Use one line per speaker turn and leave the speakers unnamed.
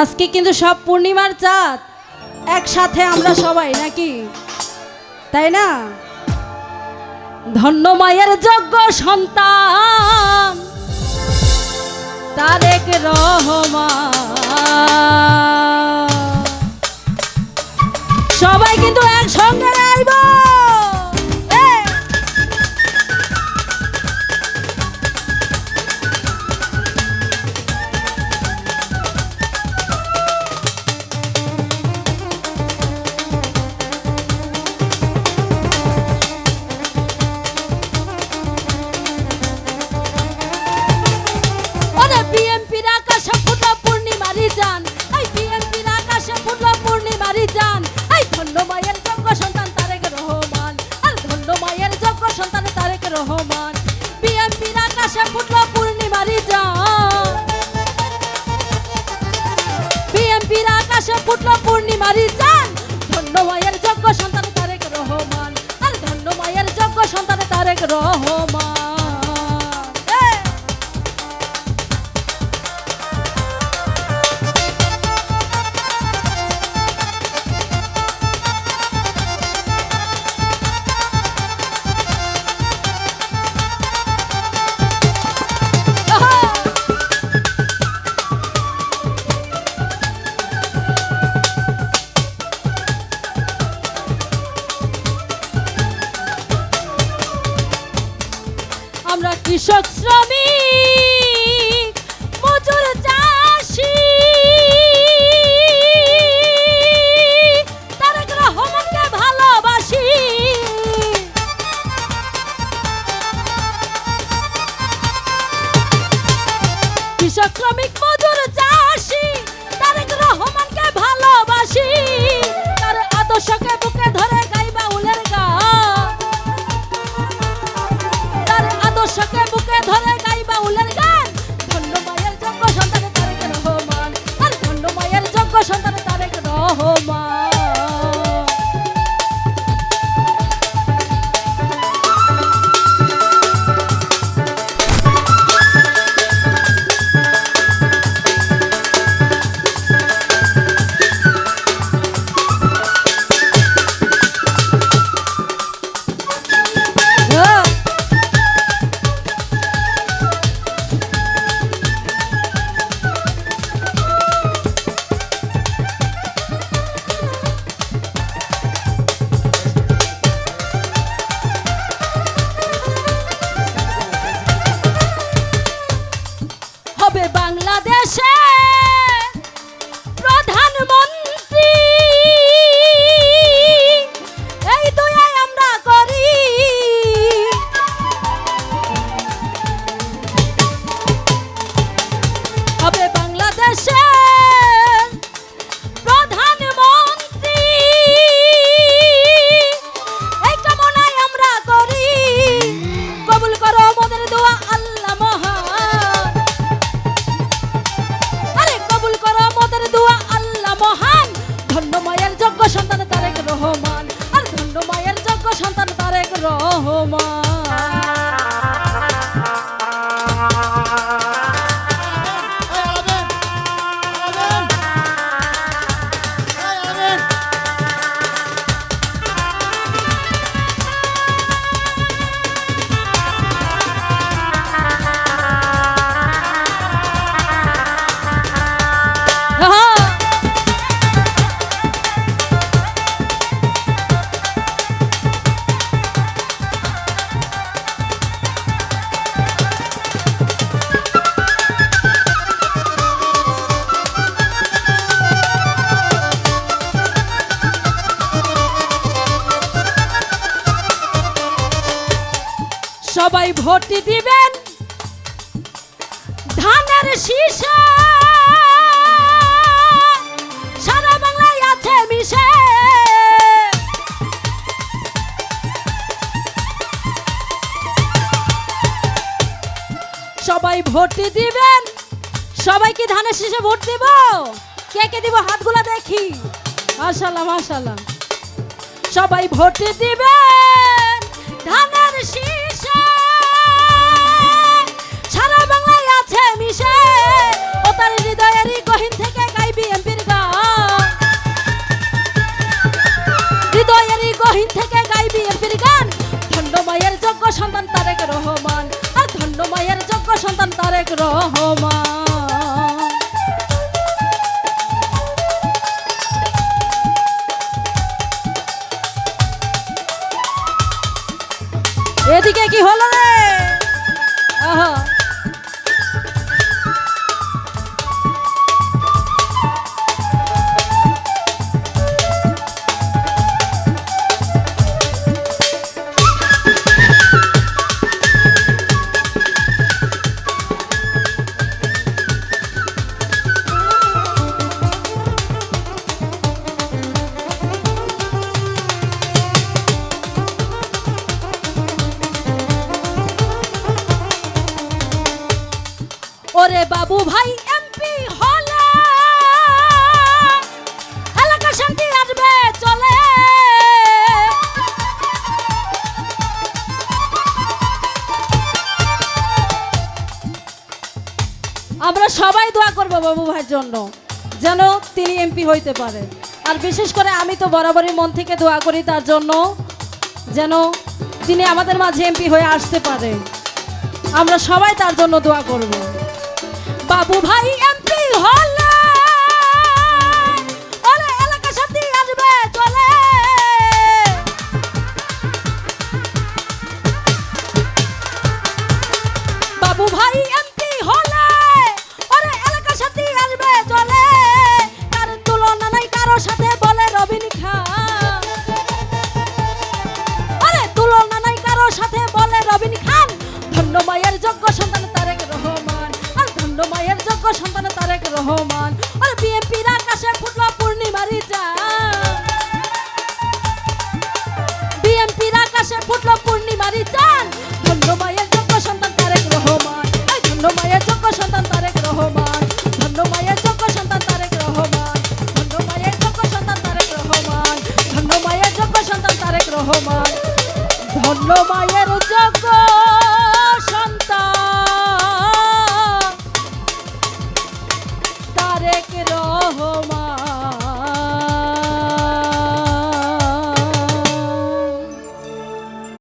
আজকে কিন্তু সব পূর্ণিমার চাঁদ। একসাথে আমরা সবাই, নাকি? তাই না? ধন্য মায়ের যোগ্য সন্তান, তারেক রহমা সবাই কিন্তু একসঙ্গে পূর্ণিমারি চান। ধন্য মায়ের যোগ্য সন্তান তারেক রহমান। আর ধন্য মায়ের যোগ্য সন্তান তারেক রহমান। ধন্য মায়ের যোগ্য সন্তান তারেক রহমান। আর ধন্য মায়ের যোগ্য সন্তান তারেক রহমান। সবাই ভোট দিবেন। ধানের শীষে সারা বাংলায় আছে মিশে। সবাই ভোট দিবেন। সবাই কি ধানের শীষে ভোট দিব? কে কে দিব? হাতগুলা দেখি। মাশাল্লাহ মাশাল্লাহ। সবাই ভোট দিবেন। ধানের শীষে আছে মিশে। ও তার হৃদয়েরই গহীন থেকে গাই গান। হৃদয়েরই গহীন থেকে গাই গান। যোগ্য সন্তান তারেক রহমান। আর যোগ্য সন্তান তারেক রহমান। এদিকে কি হলো রে? বাবু ভাই, এমপি হলে। এলাকা শান্তি আসবে, চলে। আমরা সবাই দোয়া করব বাবু ভাইয়ের জন্য, যেন তিনি এমপি হইতে পারে। আর বিশেষ করে আমি তো বরাবরই মন থেকে দোয়া করি তার জন্য, যেন তিনি আমাদের মাঝে এমপি হয়ে আসতে পারে। আমরা সবাই তার জন্য দোয়া করব। বাবু ভাই এমপি হলে। ওরে এলাকা শান্তি আসবে, চলে। বাবু ভাই এমপি হলে, ওরে এলাকা শান্তি আসবে, চলে। কার তুলনা নাই কারও সাথে বলে রবিন খান আরে তুলনা নাই কারও সাথে বলে রবিন খান ধন্য মায়ের যোগ্য সন্তান মায়ের যোগ্য সন্তান তারেক রহমান। আর বিএনপির আকাশে ফুটলো পূর্ণিমারি চাঁদ। বিএনপির আকাশে ফুটলো পূর্ণিমারি চাঁদ। ধন্য মায়ের যোগ্য সন্তান তারেক রহমান। ধন্য মায়ের যোগ্য সন্তান তারেক রহমান। ধন্য মায়ের যোগ্য সন্তান তারেক রহমান। ধন্য মায়ের যোগ্য সন্তান তারেক রহমান। ধন্য মায়ের যোগ্য সন্তান তারেক রহমান। ধন্য মায়ের যোগ্য